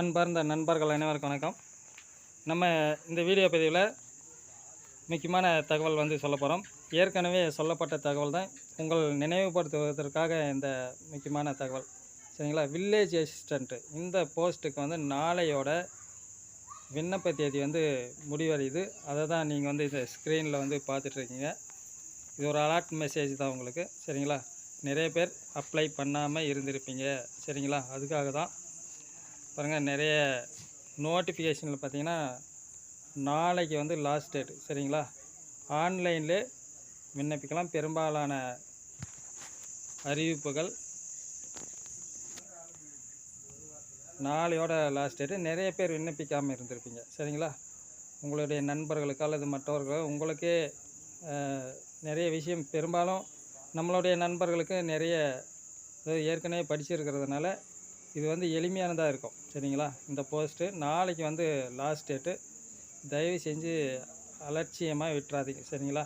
அன்பார்ந்த நண்பர்கள் அனைவருக்கும் வணக்கம். நம்ம இந்த வீடியோ பதிவில் முக்கியமான தகவல் வந்து சொல்ல போகிறோம் ஏற்கனவே சொல்லப்பட்ட தகவல் தான். உங்கள் நினைவுபடுத்துவதற்காக இந்த முக்கியமான தகவல். சரிங்களா? வில்லேஜ் அசிஸ்டண்ட்டு இந்த போஸ்ட்டுக்கு வந்து நாளையோட விண்ணப்ப தேதி வந்து முடிவடையுது. அதை தான் நீங்கள் வந்து இந்த ஸ்க்ரீனில் வந்து பார்த்துட்ருக்கீங்க இது ஒரு அலர்ட் மெசேஜ் தான் உங்களுக்கு. சரிங்களா? நிறைய பேர் அப்ளை பண்ணாமல் இருந்திருப்பீங்க. சரிங்களா? அதுக்காக தான் பாருங்கள் நிறைய நோட்டிஃபிகேஷனில் பார்த்தீங்கன்னா நாளைக்கு வந்து லாஸ்ட் டேட் சரிங்களா? ஆன்லைனில் விண்ணப்பிக்கலாம். பெரும்பாலான அறிவிப்புகள் நாளையோட லாஸ்ட் டேட்டு நிறைய பேர் விண்ணப்பிக்காமல் இருந்திருப்பீங்க சரிங்களா? உங்களுடைய நண்பர்களுக்கு அல்லது மற்றவர்களோ உங்களுக்கே நிறைய விஷயம் பெரும்பாலும் நம்மளுடைய நண்பர்களுக்கு நிறைய ஏற்கனவே படிச்சிருக்கிறதுனால இது வந்து எளிமையானதாக இருக்கும் சரிங்களா? இந்த போஸ்ட்டு நாளைக்கு வந்து லாஸ்ட் டேட்டு தயவு செஞ்சு அலட்சியமாக விட்டுறாதீங்க சரிங்களா?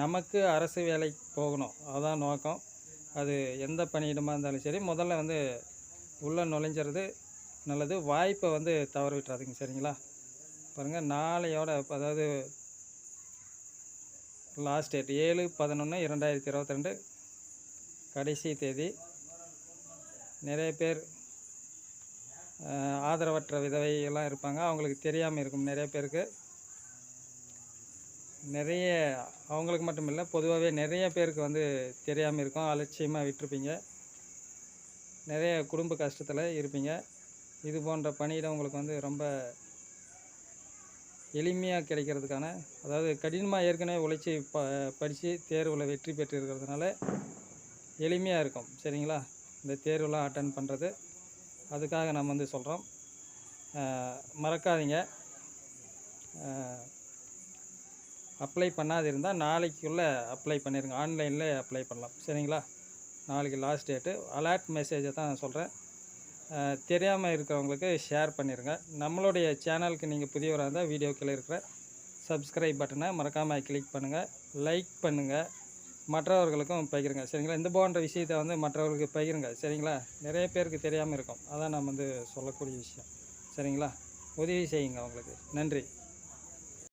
நமக்கு அரசு வேலைக்கு போகணும் அதுதான் நோக்கம். அது எந்த பணியிடமாக இருந்தாலும் சரி முதல்ல வந்து உள்ளே நுழைஞ்சிறது நல்லது. வாய்ப்பை வந்து தவற விட்டுறாதீங்க சரிங்களா? பாருங்கள் நாளையோட அதாவது லாஸ்ட் டேட் ஏழு பதினொன்று இரண்டாயிரத்தி இருபத்தி ரெண்டு கடைசி தேதி. நிறைய பேர் ஆதரவற்ற விதவை எல்லாம் இருப்பாங்க. அவங்களுக்கு தெரியாமல் இருக்கும் நிறைய பேருக்கு. நிறைய அவங்களுக்கு மட்டும் இல்லை பொதுவாகவே நிறைய பேருக்கு வந்து தெரியாமல் இருக்கும். அலட்சியமாக விட்டுருப்பீங்க. நிறைய குடும்ப கஷ்டத்தில் இருப்பீங்க. இது போன்ற பணியிடம் உங்களுக்கு வந்து ரொம்ப எளிமையாக கிடைக்கிறதுக்கான அதாவது கடினமாக ஏற்கனவே உழைச்சி ப படித்து தேர்வில் வெற்றி பெற்றிருக்கிறதுனால எளிமையாக இருக்கும். சரிங்களா? இந்த தேர்வெலாம் அட்டன் பண்ணுறது அதுக்காக நம்ம வந்து சொல்கிறோம் மறக்காதீங்க. அப்ளை பண்ணாது இருந்தால் நாளைக்குள்ளே அப்ளை பண்ணிடுங்க ஆன்லைனில் அப்ளை பண்ணலாம். சரிங்களா? நாளைக்கு லாஸ்ட் டேட்டு அலர்ட் மெசேஜை தான் நான் சொல்கிறேன் தெரியாமல் இருக்கிறவங்களுக்கு ஷேர் பண்ணிடுங்க நம்மளுடைய சேனலுக்கு நீங்கள் புதியவராக இருந்தால் வீடியோக்கில் இருக்கிற சப்ஸ்கிரைப் பட்டனை மறக்காமல் கிளிக் பண்ணுங்கள் லைக் பண்ணுங்கள் மற்றவர்களுக்கும் பகிருங்க. சரிங்களா? இந்த போன்ற விஷயத்தை வந்து மற்றவர்களுக்கு பகிருங்க. சரிங்களா? நிறைய பேருக்கு தெரியாமல் இருக்கும். அதான் நம்ம வந்து சொல்லக்கூடிய விஷயம். சரிங்களா? உதவி செய்யுங்க அவங்களுக்கு. நன்றி.